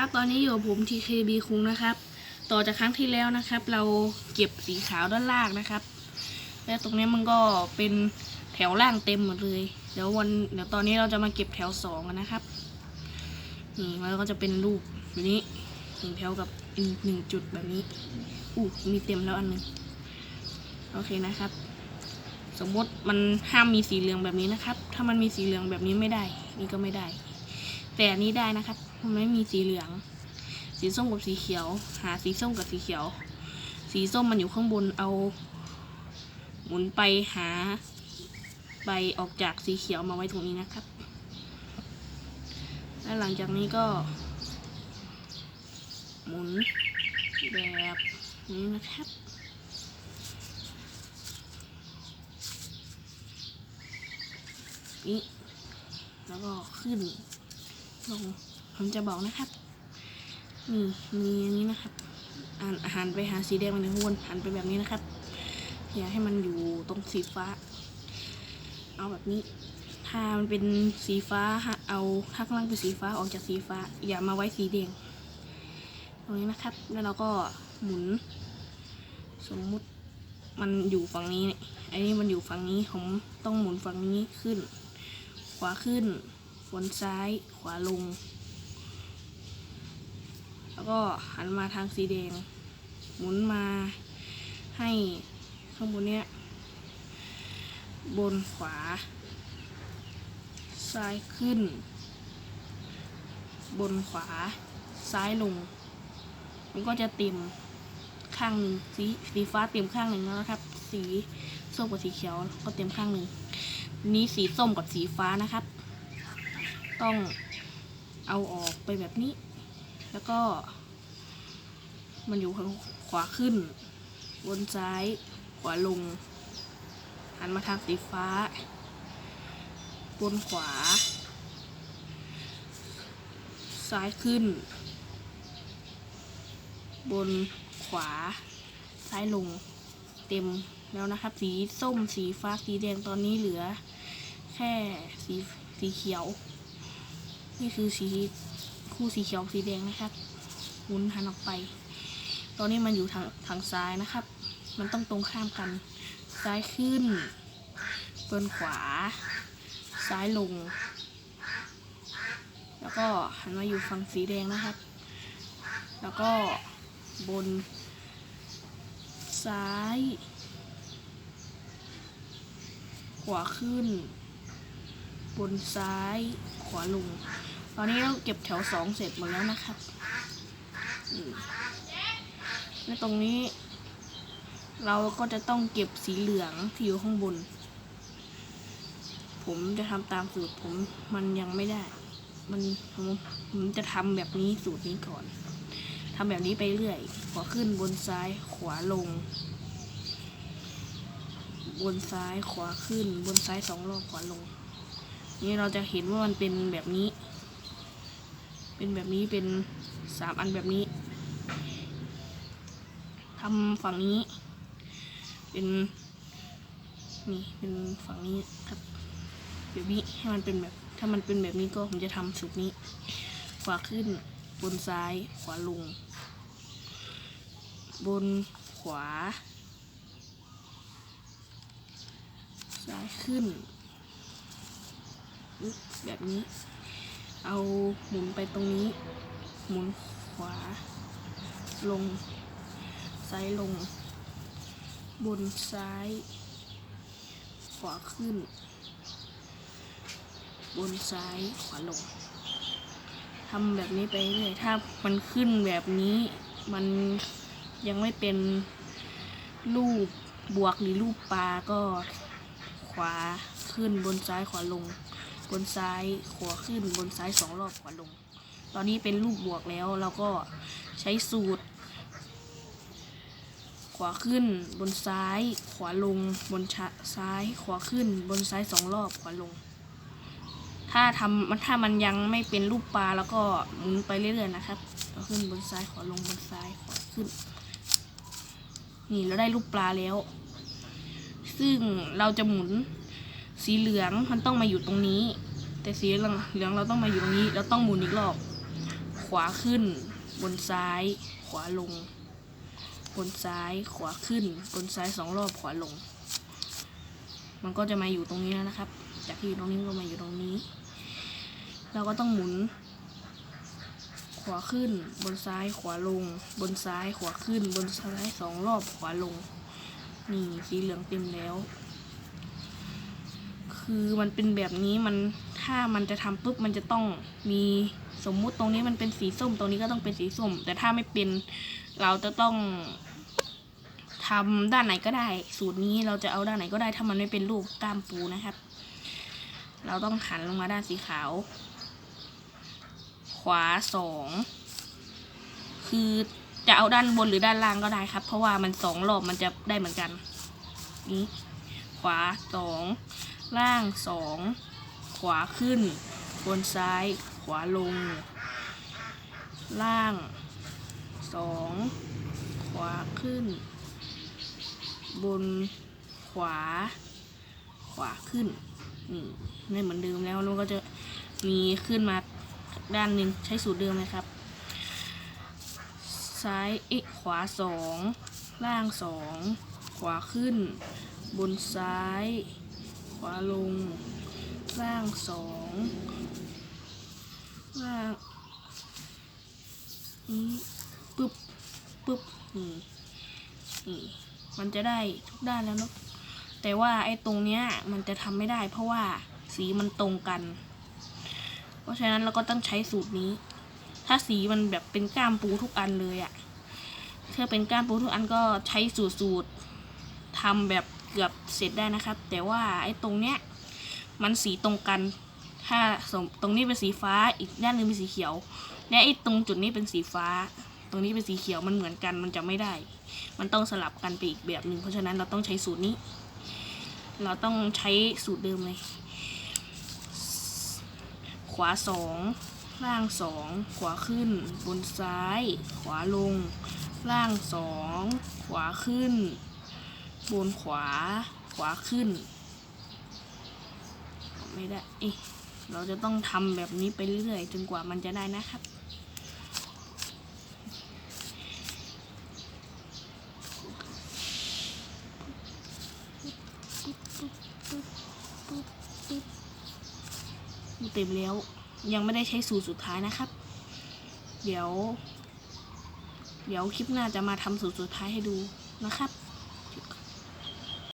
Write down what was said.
ครับ ตอนนี้อยู่ผม TKB คุงนะครับ ต่อจากครั้งที่แล้วนะครับ เราเก็บสีขาวด้านล่างนะครับ และตรงนี้มันก็เป็นแถวล่างเต็มหมดเลย เดี๋ยววันเดี๋ยวตอนนี้เราจะมาเก็บแถวสองกันนะครับ นี่มันก็จะเป็นรูปแบบนี้หนึ่งแถวกับอีกหนึ่งจุดแบบนี้อู้มีเต็มแล้วอันหนึงโอเคนะครับ สมมติมันห้ามมีสีเหลืองแบบนี้นะครับ ถ้ามันมีสีเหลืองแบบนี้ไม่ได้ นี่ก็ไม่ได้ แต่นี้ได้นะครับ มันไม่มีสีเหลือง สีส้มกับสีเขียว หาสีส้มกับสีเขียว สีส้มมันอยู่ข้างบนเอา หมุนไปหาใบออกจากสีเขียวมาไว้ตรงนี้นะครับ แล้วหลังจากนี้ก็ หมุนแบบนี้นะครับนี่แล้วก็ขึ้นลง ผมจะบอกนะครับ นี่มีอันนี้นะครับอ่านหารไปหาสีแดงมันในข้างบนหันไปแบบนี้นะครับ อย่าให้มันอยู่ตรงสีฟ้า เอาแบบนี้ ถ้ามันเป็นสีฟ้าฮะเอาข้างล่างเป็นสีฟ้าออกจากสีฟ้า อย่ามาไว้สีแดง ตรงนี้นะครับ แล้วเราก็หมุน สมมุติมันอยู่ฝั่งนี้ไอ้นี่มันอยู่ฝั่งนี้ผมต้องหมุนฝั่งนี้ขึ้น ขวาขึ้นบนซ้าย ขวาลง ก็หันมาทางสีแดง หมุนมาให้ข้างบนเนี้ย บนขวา ซ้ายขึ้น บนขวา ซ้ายลง มันก็จะเต็มข้างหนึ่งสีสีฟ้าเต็มข้างหนึ่งแล้วนะครับ สีส้มกับสีเขียวก็เต็มข้างหนึ่งนี้สีส้มกับสีฟ้านะครับ ต้องเอาออกไปแบบนี้ แล้วก็ มันอยู่ข้างขวาขึ้น บนซ้าย ขวาลง หันมาทางสีฟ้า บนขวา ซ้ายขึ้น บนขวา ซ้ายลง เต็มแล้วนะครับ สีส้ม สีฟ้า สีแดง ตอนนี้เหลือ แค่สีสีเขียว นี่คือสี คู่สีเขียวสีแดงนะครับหมุนหันออกไป ตอนนี้มันอยู่ทางทางซ้ายนะครับ มันต้องตรงข้ามกัน ซ้ายขึ้นเบนขวา ซ้ายลง แล้วก็หันมาอยู่ฝั่งสีแดงนะครับ แล้วก็บน ซ้าย ขวาขึ้น บนซ้าย ขวาลง ตอนนี้เราเก็บแถวสองเสร็จหมดแล้วนะครับและตรงนี้ เราก็จะต้องเก็บสีเหลืองที่อยู่ข้างบน ผมจะทำตามสูตรผมมันยังไม่ได้ มันผมผมจะทำแบบนี้สูตรนี้ก่อนทำแบบนี้ไปเรื่อย ขวาขึ้นบนซ้ายขวาลง บนซ้ายขวาขึ้น บนซ้ายสองรอบขวาลง นี่เราจะเห็นว่ามันเป็นแบบนี้ เป็นแบบนี้เป็นสามอันแบบนี้ทำฝั่งนี้ เป็นนี่เป็นฝั่งนี้ครับแบบนี้ให้มันเป็นแบบ ถ้ามันเป็นแบบนี้ก็ผมจะทำสูตรนี้ ขวาขึ้น บนซ้าย ขวาลง บนขวา ซ้ายขึ้น แบบนี้ เอาหมุนไปตรงนี้ หมุนขวา ลง ซ้ายลง บนซ้าย ขวาขึ้น บนซ้ายขวาลงทำแบบนี้ไปเรื่อยถ้ามันขึ้นแบบนี้มันยังไม่เป็นรูปบวกหรือรูปปลาก็ขวาขึ้นบนซ้ายขวาลง บนซ้ายขวาขึ้นบนซ้ายสองรอบขวาลง ตอนนี้เป็นรูปบวกแล้วเราก็ใช้สูตร ขวาขึ้นบนซ้าย ขวาลง บนซ้าย ขวาขึ้น บนซ้ายสองรอบขวาลง ถ้าทำมันถ้ามันยังไม่เป็นรูปปลาแล้วก็หมุนไปเรื่อยๆนะครับขวาขึ้นบนซ้ายขวาลงบนซ้ายขวาขึ้น นี่เราได้รูปปลาแล้ว ซึ่งเราจะหมุน สีเหลืองมันต้องมาอยู่ตรงนี้ แต่สีเหลืองเหลืองเราต้องมาอยู่ตรงนี้เราต้องหมุนอีกรอบขขวาขึ้น บนซ้าย ขวาลง บนซ้าย ขวาขึ้น บนซ้ายสองรอบขวาลง มันก็จะมาอยู่ตรงนี้แล้วนะครับ จากที่อยู่ตรงนี้ก็มาอยู่ตรงนี้ เราก็ต้องหมุน ขวาขึ้น บนซ้ายขวาลง บนซ้ายขวาขึ้น บนซ้ายสองรอบขวาลง นี่สีเหลืองเต็มแล้ว คือมันเป็นแบบนี้มันถ้ามันจะทำปุ๊บมันจะต้องมีสมมุติตรงนี้มันเป็นสีส้มตรงนี้ก็ต้องเป็นสีส้ม แต่ถ้าไม่เป็นเราจะต้องทำด้านไหนก็ได้ สูตรนี้เราจะเอาด้านไหนก็ได้ถ้ามันไม่เป็นรูปกล้ามปูนะครับ เราต้องหันลงมาด้านสีขาว ขวาสองคือจะเอาด้านบนหรือด้านล่างก็ได้ครับ เพราะว่ามันสองรอบมันจะได้เหมือนกัน นี้ ขวาสอง ล่างสองขวาขึ้น บนซ้าย ขวาลง ล่างสองขวาขึ้น บนขวา ขวาขึ้นนี่ไม่เหมือนเดิมแล้วมันก็จะมีขึ้นมาด้านหนึ่งใช้สูตรเดิมเลยครับ ซ้ายเอ๊ะขวาสองล่างสองขวาขึ้น บนซ้าย ขวาลง ล่างสองล่างนี้ปึ๊บปึ๊บนี่นี่มันจะได้ทุกด้านแล้วเนาะแต่ว่าไอ้ตรงเนี้ยมันจะทำไม่ได้ เพราะว่าสีมันตรงกัน เพราะฉะนั้นเราก็ต้องใช้สูตรนี้ ถ้าสีมันแบบเป็นก้ามปูทุกอันเลยอะถ้าเป็นก้ามปูทุกอันก็ใช้สูตรสูตรทำแบบ กือบเสร็จได้นะครับ แต่ว่าไอ้ตรงเนี้ยมันสีตรงกัน ถ้าสมตรงนี้เป็นสีฟ้าอีกด้านหนึงเป็นสีเขียว และไอ้ตรงจุดนี้เป็นสีฟ้า ตรงนี้เป็นสีเขียวมันเหมือนกันมันจะไม่ได้ มันต้องสลับกันไปอีกแบบหนึ่งเพราะฉะนั้นเราต้องใช้สูตรนี้ เราต้องใช้สูตรเดิมเลย ขวาสองล่างสองขวาขึ้น บนซ้าย ขวาลง ล่างสองขวาขึ้น บนขวาขวาขึ้น ไม่ได้เอ๊ะเราจะต้องทำแบบนี้ไปเรื่อยๆจนกว่ามันจะได้นะครับ เต็มแล้วยังไม่ได้ใช้สูตรสุดท้ายนะครับ เดี๋ยว เดี๋ยวคลิปหน้าจะมาทำสูตรสุดท้ายให้ดูนะครับ